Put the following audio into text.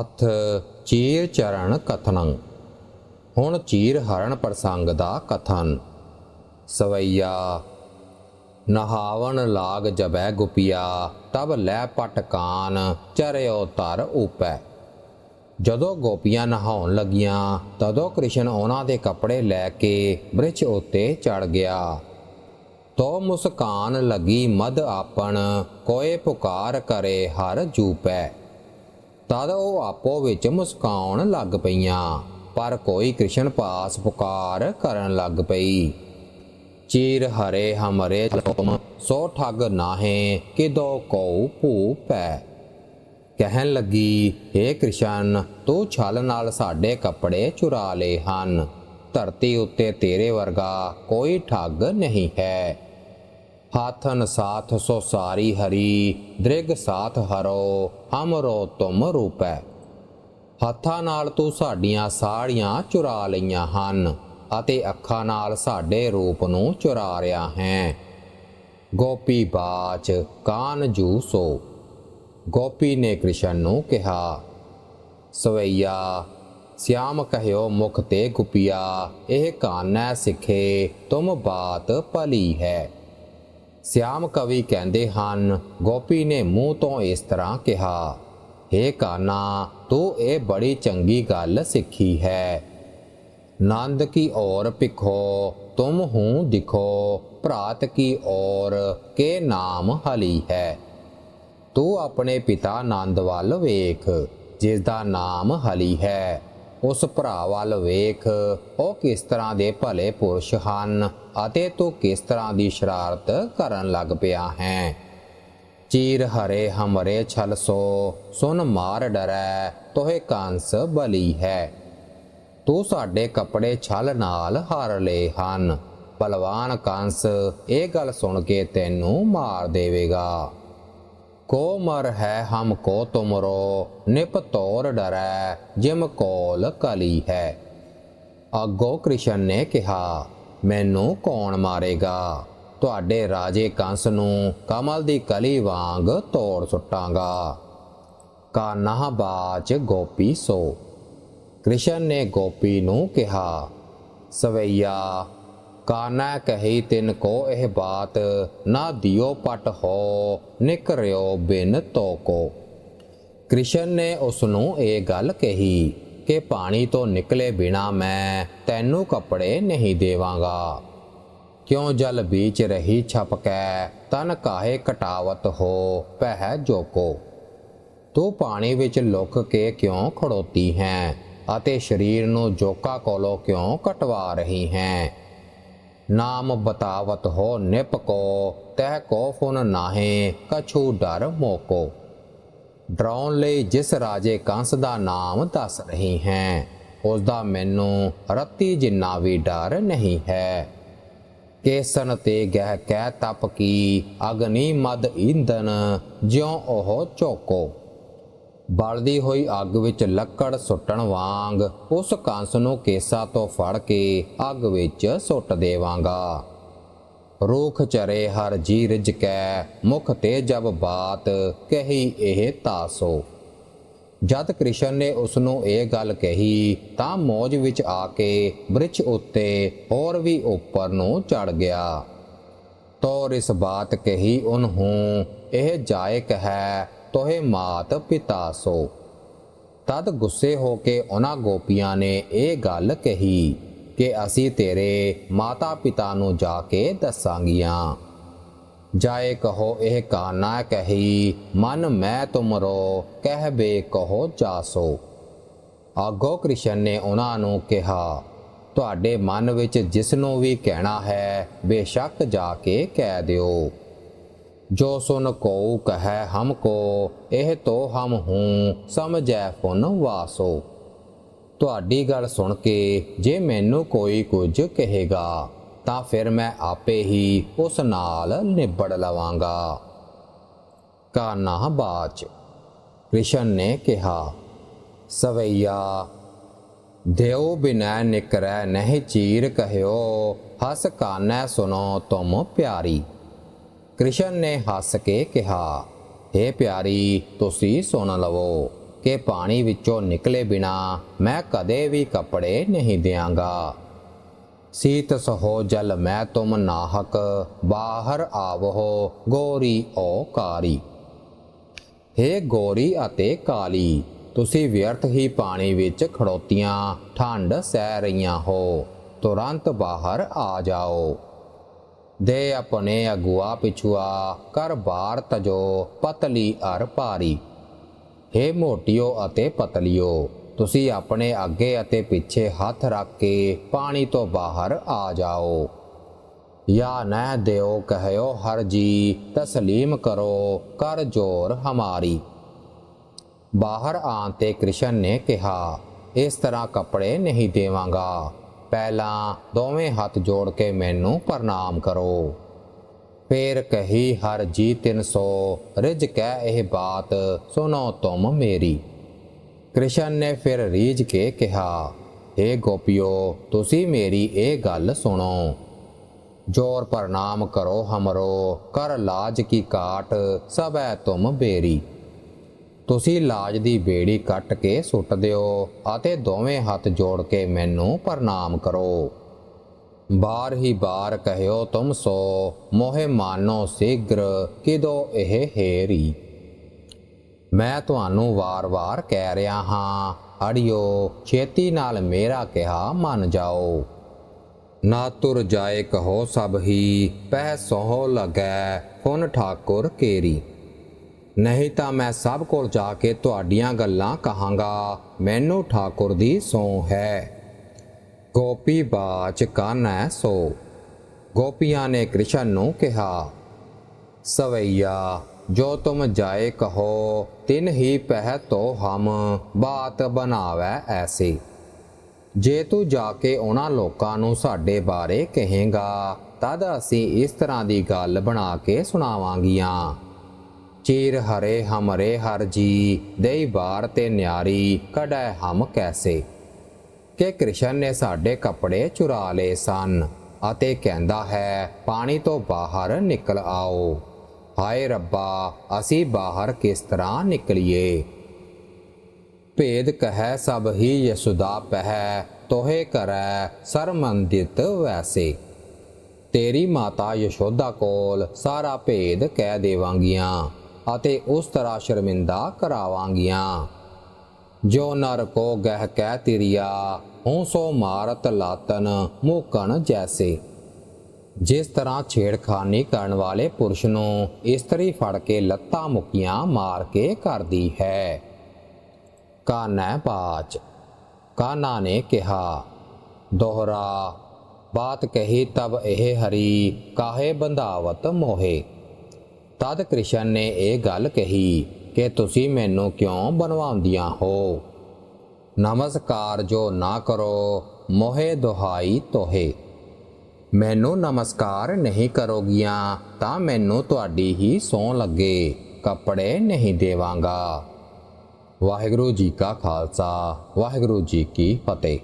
ਅਥ ਚੀਰ ਚਰਨ ਕਥਨੰ। ਹੁਣ ਚੀਰ ਹਰਣ ਪ੍ਰਸੰਗ ਦਾ ਕਥਨ। ਸਵਈਆ ਨਹਾਵਣ ਲਾਗ ਜਬੈ ਗੁਪਿਆ, ਤਬ ਲੈ ਪਟ ਕਾਨ, ਚਰਿਓ ਤਰ ਉਪੈ ਜਦੋਂ ਗੋਪੀਆਂ ਨਹਾਉਣ ਲੱਗੀਆਂ, ਤਦੋਂ ਕ੍ਰਿਸ਼ਨ ਉਹਨਾਂ ਦੇ ਕੱਪੜੇ ਲੈ ਕੇ ਬ੍ਰਿਛ ਉੱਤੇ ਚੜ ਗਿਆ। ਤੋ ਮੁਸਕਾਨ ਲੱਗੀ ਮਦ ਆਪਣ, ਕੋਏ ਪੁਕਾਰ ਕਰੇ ਹਰ ਜੂਪੈ। ਤਦ ਉਹ ਆਪੋ ਵਿੱਚ ਮੁਸਕਾਉਣ ਲੱਗ ਪਈਆਂ। ਪਰ ਕੋਈ ਕ੍ਰਿਸ਼ਨ ਪਾਸ ਪੁਕਾਰ ਕਰਨ ਲੱਗ ਪਈ। ਚੀਰ ਹਰੇ ਹਮਰੇ ਤੁਮ, ਸੋ ਠੱਗ ਨਾਹੇ, ਕਿਦੋ ਕੋ ਭੂਪੈ ਕਹਿਣ ਲੱਗੀ हे ਕ੍ਰਿਸ਼ਨ, ਤੂੰ ਛਲ ਨਾਲ ਸਾਡੇ ਕੱਪੜੇ ਚੁਰਾ ਲਏ ਹਨ। ਧਰਤੀ ਉੱਤੇ ਤੇਰੇ ਵਰਗਾ ਕੋਈ ਠੱਗ ਨਹੀਂ ਹੈ। ਹਾਥਨ ਸਾਥ ਸੋ ਸਾਰੀ ਹਰੀ, ਦ੍ਰਿਗ ਸਾਥ ਹਰੋ ਹਮਰੋ ਤੁਮ ਰੂਪੈ। ਹੱਥਾਂ ਨਾਲ ਤੂੰ ਸਾਡੀਆਂ ਸਾੜੀਆਂ ਚੁਰਾ ਲਈਆਂ ਹਨ, ਅਤੇ ਅੱਖਾਂ ਨਾਲ ਸਾਡੇ ਰੂਪ ਨੂੰ ਚੁਰਾ ਰਿਆ ਹੈ। ਗੋਪੀ ਬਾਚ, ਕਾਨ ਜੂ ਸੋ। ਗੋਪੀ ਨੇ ਕ੍ਰਿਸ਼ਨ ਨੂੰ ਕਿਹਾ, ਸਵਈਆ, ਸਿਆਮ ਕਹਿਓ ਮੁਖ ਤੇ ਗੁਪਿਆ, ਇਹ ਕਾਨੈ ਸਿੱਖੇ, ਤੁਮ ਬਾਤ ਭਲੀ ਹੈ। ਸਿਆਮ ਕਵੀ ਕਹਿੰਦੇ ਹਨ, ਗੋਪੀ ਨੇ ਮੂੰਹ ਤੋਂ ਇਸ ਤਰ੍ਹਾਂ ਕਿਹਾ हे ਕਾਨਾ, ਤੂੰ ਇਹ ਬੜੀ ਚੰਗੀ ਗੱਲ ਸਿੱਖੀ ਹੈ। ਨੰਦ ਕੀ ਔਰ ਪਿਖੋ ਤੁਮ ਹੂੰ ਦਿਖੋ, ਭਰਾਤ ਕੀ ਔਰ ਕੇ ਨਾਮ ਹਲੀ ਹੈ। ਤੂੰ ਆਪਣੇ ਪਿਤਾ ਨੰਦ ਵੱਲ ਵੇਖ ਜਿਸ ਦਾ ਨਾਮ ਹਲੀ ਹੈ। ਉਸ ਭਰਾ ਵੱਲ ਵੇਖ, ਉਹ ਕਿਸ ਤਰ੍ਹਾਂ ਦੇ ਭਲੇ ਪੁਰਸ਼ ਹਨ ਅਤੇ ਤੂੰ ਕਿਸ ਤਰ੍ਹਾਂ ਦੀ ਸ਼ਰਾਰਤ ਕਰਨ ਲੱਗ ਪਿਆ ਹੈ? ਚੀਰ ਹਰੇ ਹਮਰੇ ਛਲ ਸੋ, ਸੁਨ ਮਾਰ ਡਰੈ, ਤੋਹੇ ਕਾਂਸ ਬਲੀ ਹੈ। ਤੂੰ ਸਾਡੇ ਕੱਪੜੇ ਛਲ ਨਾਲ ਹਾਰ ਲਏ ਹਨ। ਬਲਵਾਨ ਕੰਸ, ਇਹ ਗੱਲ ਸੁਣ ਕੇ ਤੈਨੂੰ ਮਾਰ ਦੇਵੇਗਾ। ਕੋ ਮਰ ਹੈ ਹਮ ਕੋ ਤੁਮਰੋ, ਨਿਪ ਤੋਰ ਡਰੈ, ਜਿਮ ਕੋਲ ਕਲੀ ਹੈ। ਅੱਗੋ ਕ੍ਰਿਸ਼ਨ ਨੇ ਕਿਹਾ, ਮੈਨੂੰ ਕੌਣ ਮਾਰੇਗਾ? ਤੁਹਾਡੇ ਰਾਜੇ ਕੰਸ ਨੂੰ ਕਮਲ ਦੀ ਕਲੀ ਵਾਂਗ ਤੋੜ ਸੁੱਟਾਂਗਾ। ਕਾਨ੍ਹਾ ਬਾਚ ਗੋਪੀ ਸੋ। ਕ੍ਰਿਸ਼ਨ ਨੇ ਗੋਪੀ ਨੂੰ ਕਿਹਾ, ਸਵਈਆ ਕਾਨਾ ਕਹੀ ਤਿਨ ਕੋ ਇਹ ਬਾਤ, ਨਾ ਦਿਓ ਪਟ ਹੋ, ਨਿਕਰਿਓ ਬਿਨ ਤੋ ਕੋ। ਕ੍ਰਿਸ਼ਨ ਨੇ ਉਸ ਨੂੰ ਇਹ ਗੱਲ ਕਹੀ ਕਿ ਪਾਣੀ ਤੋਂ ਨਿਕਲੇ ਬਿਨਾ ਮੈਂ ਤੈਨੂੰ ਕੱਪੜੇ ਨਹੀਂ ਦੇਵਾਂਗਾ। ਕਿਉਂ ਜਲ ਵਿੱਚ ਰਹੀ ਛਪਕੈ, ਤਨ ਕਾਹੇ ਕਟਾਵਤ ਹੋ, ਪਹਿ ਜੋਕੋ। ਤੂੰ ਪਾਣੀ ਵਿੱਚ ਲੁਕ ਕੇ ਕਿਉਂ ਖੜੋਤੀ ਹੈ ਅਤੇ ਸਰੀਰ ਨੂੰ ਜੋਕਾ ਕੋਲੋਂ ਕਿਉਂ ਕਟਵਾ ਰਹੀ ਹੈ? ਨਾਮ ਬਤਾਵਤ ਹੋ ਨਿਪ ਕੋ, ਤਹ ਕੋ ਫੁਨ ਨਾਹੇ, ਕਛੂ ਡਰ ਮੋਕੋ। ਡਰਾਉਣ ਲਈ ਜਿਸ ਰਾਜੇ ਕੰਸ ਦਾ ਨਾਮ ਦੱਸ ਰਹੀ ਹੈ, ਉਸ ਦਾ ਮੈਨੂੰ ਰੱਤੀ ਜਿੰਨਾ ਵੀ ਡਰ ਨਹੀਂ ਹੈ। ਕੇਸਨ ਤੇ ਗਹਿ ਕਹਿ ਤਪ ਕੀ, ਅਗਨੀ ਮਦ ਈਂਧਨ ਜਿਉ ਉਹ ਚੋਕੋ। ਬਲਦੀ ਹੋਈ ਅੱਗ ਵਿੱਚ ਲੱਕੜ ਸੁੱਟਣ ਵਾਂਗ, ਉਸ ਕੰਸ ਨੂੰ ਕੇਸਾ ਤੋਂ ਫੜ ਕੇ ਅੱਗ ਵਿੱਚ ਸੁੱਟ ਦੇਵਾਂਗਾ। ਰੂਖ ਚਰੇ ਹਰ ਜੀ ਰਿਜ ਕੈ, ਮੁਖ ਤੇ ਜਬ ਬਾਤ ਕਹੀ ਇਹ ਤਾਸੋ। ਜਦ ਕ੍ਰਿਸ਼ਨ ਨੇ ਉਸ ਨੂੰ ਇਹ ਗੱਲ ਕਹੀ, ਤਾਂ ਮੌਜ ਵਿੱਚ ਆ ਕੇ ਬ੍ਰਿਛ ਉੱਤੇ ਹੋਰ ਵੀ ਉੱਪਰ ਨੂੰ ਚੜ ਗਿਆ। ਤੋਰ ਇਸ ਬਾਤ ਕਹੀ ਉਨਹੂੰ ਇਹ ਜਾਇਕ ਹੈ ਤੋਹੇ ਮਾਤ ਪਿਤਾ ਸੋ। ਤਦ ਗੁੱਸੇ ਹੋ ਕੇ ਉਹਨਾਂ ਗੋਪੀਆਂ ਨੇ ਇਹ ਗੱਲ ਕਹੀ ਕਿ ਅਸੀਂ ਤੇਰੇ ਮਾਤਾ ਪਿਤਾ ਨੂੰ ਜਾ ਕੇ ਦੱਸਾਂਗੀਆਂ। ਜਾਏ ਕਹੋ ਇਹ ਕਾਨਾ ਕਹੀ, ਮਨ ਮੈਂ ਤੁਮਰੋ ਕਹਿਬੇ ਕਹੋ ਜਾਸੋ ਆਗੋ ਕ੍ਰਿਸ਼ਨ ਨੇ ਉਹਨਾਂ ਨੂੰ ਕਿਹਾ, ਤੁਹਾਡੇ ਮਨ ਵਿੱਚ ਜਿਸ ਨੂੰ ਵੀ ਕਹਿਣਾ ਹੈ, ਬੇਸ਼ੱਕ ਜਾ ਕੇ ਕਹਿ ਦਿਓ। ਜੋ ਸੁਨ ਕੋ ਕਹੈ ਹਮ ਕੋ ਇਹ ਤੋ ਹਮ ਹੂੰ, ਸਮਝੈ ਫੁਨ ਵਾਸੋ। ਤੁਹਾਡੀ ਗੱਲ ਸੁਣ ਕੇ ਜੇ ਮੈਨੂੰ ਕੋਈ ਕੁਝ ਕਹੇਗਾ, ਤਾਂ ਫਿਰ ਮੈਂ ਆਪੇ ਹੀ ਉਸ ਨਾਲ ਨਿਬੜ ਲਵਾਂਗਾ। ਕਾਨਾ ਬਾਚ। ਕ੍ਰਿਸ਼ਨ ਨੇ ਕਿਹਾ, ਸਵਈਆ ਦਿਓ ਬਿਨੈ ਨਿਕਰੈ, ਨਹਿ ਚੀਰ ਕਹਿਓ, ਹਸ ਕਾਨੈ ਸੁਨੋ ਤੁਮ ਪਿਆਰੀ। ਕ੍ਰਿਸ਼ਨ ਨੇ ਹੱਸ ਕੇ ਕਿਹਾ हे ਪਿਆਰੀ, ਤੁਸੀਂ ਸੁਣ ਲਵੋ ਕਿ ਪਾਣੀ ਵਿੱਚੋਂ ਨਿਕਲੇ ਬਿਨਾ ਮੈਂ ਕਦੇ ਵੀ ਕੱਪੜੇ ਨਹੀਂ ਦਿਆਂਗਾ। ਸੀਤ ਸਹੋ ਜਲ ਮੈਂ ਤੁਮ ਨਾਹਕ, ਬਾਹਰ ਆਵੋ ਗੋਰੀ ਓ ਕਾਰੀ ਹੇ ਗੋਰੀ ਅਤੇ ਕਾਲੀ, ਤੁਸੀਂ ਵਿਅਰਥ ਹੀ ਪਾਣੀ ਵਿੱਚ ਖੜੋਤੀਆਂ ਠੰਡ ਸਹਿ ਰਹੀਆਂ ਹੋ, ਤੁਰੰਤ ਬਾਹਰ ਆ ਜਾਓ। ਦੇ ਆਪਣੇ ਅਗੁਆ ਪਿਛੁਆ ਕਰ ਬਾਰ ਤਜੋ ਪਤਲੀ ਅਰ ਭਾਰੀ। ਹੇ ਮੋਟਿਓ ਅਤੇ ਪਤਲਿਓ, ਤੁਸੀਂ ਆਪਣੇ ਅੱਗੇ ਅਤੇ ਪਿੱਛੇ ਹੱਥ ਰੱਖ ਕੇ ਪਾਣੀ ਤੋਂ ਬਾਹਰ ਆ ਜਾਓ। ਯਾ ਨਹਿ ਦਿਓ ਕਹਿਓ ਹਰ ਜੀ, ਤਸਲੀਮ ਕਰੋ ਕਰ ਜੋਰ ਹਮਾਰੀ। ਬਾਹਰ ਆਉਣ ਤੇ ਕ੍ਰਿਸ਼ਨ ਨੇ ਕਿਹਾ, ਇਸ ਤਰ੍ਹਾਂ ਕੱਪੜੇ ਨਹੀਂ ਦੇਵਾਂਗਾ। ਪਹਿਲਾਂ ਦੋਵੇਂ ਹੱਥ ਜੋੜ ਕੇ ਮੈਨੂੰ ਪ੍ਰਣਾਮ ਕਰੋ। ਫੇਰ ਕਹੀ, ਹਰ ਜੀ 300 ਰਿਜ ਕਹਿ ਇਹ ਬਾਤ ਸੁਨੋ ਤੁਮ ਮੇਰੀ। ਕ੍ਰਿਸ਼ਨ ਨੇ ਫਿਰ ਰੀਝ ਕੇ ਕਿਹਾ हे ਗੋਪਿਓ, ਤੁਸੀਂ ਮੇਰੀ ਇਹ ਗੱਲ ਸੁਣੋ। ਜੋਰ ਪ੍ਰਣਾਮ ਕਰੋ ਹਮਰੋ, ਕਰ ਲਾਜ ਕੀ ਕਾਟ, ਸਭੈ ਤੁਮ ਬੇਰੀ। ਤੁਸੀਂ ਲਾਜ ਦੀ ਬੇੜੀ ਕੱਟ ਕੇ ਸੁੱਟ ਦਿਓ ਅਤੇ ਦੋਵੇਂ ਹੱਥ ਜੋੜ ਕੇ ਮੈਨੂੰ ਪ੍ਰਣਾਮ ਕਰੋ। ਬਾਰ ਹੀ ਬਾਰ ਕਹਿਓ, ਤੁਮ ਸੋ, ਮੋਹਿ ਮਾਨੋ ਸੀਗਰ, ਕਿਦੋ ਇਹ ਹੇਰੀ? ਮੈਂ ਤੁਹਾਨੂੰ ਵਾਰ-ਵਾਰ ਕਹਿ ਰਿਹਾ ਹਾਂ, ਅੜਿਓ, ਛੇਤੀ ਨਾਲ ਮੇਰਾ ਕਿਹਾ ਮੰਨ ਜਾਓ। ਨਾ ਤੁਰ ਜਾਏ ਕਹੋ ਸਭ ਹੀ, ਪਹਿ ਸੋਹ ਲਗੈ ਫੁਨ ਠਾਕੁਰ ਕੇਰੀ। ਨਹੀਂ ਤਾਂ ਮੈਂ ਸਭ ਕੋਲ ਜਾ ਕੇ ਤੁਹਾਡੀਆਂ ਗੱਲਾਂ ਕਹਾਂਗਾ। ਮੈਨੂੰ ਠਾਕੁਰ ਦੀ ਸੌ ਹੈ। ਗੋਪੀ ਬਾਚ ਕਾਨੈ ਸੋ। ਗੋਪੀਆਂ ਨੇ ਕ੍ਰਿਸ਼ਨ ਨੂੰ ਕਿਹਾ, ਸਵਈਆ, ਜੋ ਤੁਮ ਜਾਏ ਕਹੋ, ਤਿਨ ਹੀ ਪਹਿ ਤੋ ਹਮ ਬਾਤ ਬਣਾਵੈ ਐਸੀ। ਜੇ ਤੂੰ ਜਾ ਕੇ ਉਹਨਾਂ ਲੋਕਾਂ ਨੂੰ ਸਾਡੇ ਬਾਰੇ ਕਹੇਗਾ, ਤਦ ਅਸੀਂ ਇਸ ਤਰ੍ਹਾਂ ਦੀ ਗੱਲ ਬਣਾ ਕੇ ਸੁਣਾਵਾਂਗੀਆਂ। ਚੀਰ ਹਰੇ ਹਮਰੇ ਹਰ ਜੀ, ਦੇਈ ਬਾਰ ਤੇ ਨਿਆਰੀ ਕਢੈ ਹਮ ਕੈਸੇ। ਕਿ ਕ੍ਰਿਸ਼ਨ ਨੇ ਸਾਡੇ ਕੱਪੜੇ ਚੁਰਾ ਲਏ ਸਨ, ਅਤੇ ਕਹਿੰਦਾ ਹੈ, ਪਾਣੀ ਤੋਂ ਬਾਹਰ ਨਿਕਲ ਆਓ। ਹਾਏ ਰੱਬਾ, ਅਸੀਂ ਬਾਹਰ ਕਿਸ ਤਰ੍ਹਾਂ ਨਿਕਲੀਏ? ਭੇਦ ਕਹੈ, ਸਭ ਹੀ ਯਸੁਦਾ ਪਹਿ, ਤੋਹੇ ਕਰੈ, ਸਰਮੰਦਿਤ ਵੈਸੇ। ਤੇਰੀ ਮਾਤਾ ਯਸ਼ੋਦਾ ਕੋਲ ਸਾਰਾ ਭੇਦ ਕਹਿ ਦੇਵਾਂਗੀਆਂ। ਅਤੇ ਉਸ ਤਰ੍ਹਾਂ ਸ਼ਰਮਿੰਦਾ ਕਰਾਵਾਂਗੀਆਂ। ਜੋ ਨਰ ਕੋ ਗਹਿ ਕਹਿ ਤਿਰਿਆ ਹੂੰ ਸੋ ਮਾਰਤ ਲਾਤਨ ਮੂਕਣ ਜੈਸੇ। ਜਿਸ ਤਰ੍ਹਾਂ ਛੇੜਖਾਨੀ ਕਰਨ ਵਾਲੇ ਪੁਰਸ਼ ਨੂੰ ਇਸਤਰੀ ਫੜ ਕੇ ਲੱਤਾਂ ਮੁੱਕੀਆਂ ਮਾਰ ਕੇ ਕਰਦੀ ਹੈ। ਕਾਨੈ ਬਾਚ। ਕਾਨਾ ਨੇ ਕਿਹਾ, ਦੋਹਰਾ, ਬਾਤ ਕਹੀ ਤਬ ਇਹ ਹਰੀ ਕਾਹੇ ਬੰਧਾਵਤ ਮੋਹੇ? ਤਦ ਕ੍ਰਿਸ਼ਨ ਨੇ ਇਹ ਗੱਲ ਕਹੀ ਕਿ ਤੁਸੀਂ ਮੈਨੂੰ ਕਿਉਂ ਬਣਵਾਉਂਦੀਆਂ ਹੋ? ਨਮਸਕਾਰ ਜੋ ਨਾ ਕਰੋ, ਮੋਹੇ ਦੁਹਾਈ ਤੋਹੇ। ਮੈਨੂੰ ਨਮਸਕਾਰ ਨਹੀਂ ਕਰੋਗੀਆਂ, ਤਾਂ ਮੈਨੂੰ ਤੁਹਾਡੀ ਹੀ ਸੌਂ ਲੱਗੇ, ਕੱਪੜੇ ਨਹੀਂ ਦੇਵਾਂਗਾ। ਵਾਹਿਗੁਰੂ ਜੀ ਕਾ ਖਾਲਸਾ, ਵਾਹਿਗੁਰੂ ਜੀ ਕੀ ਫਤਿਹ।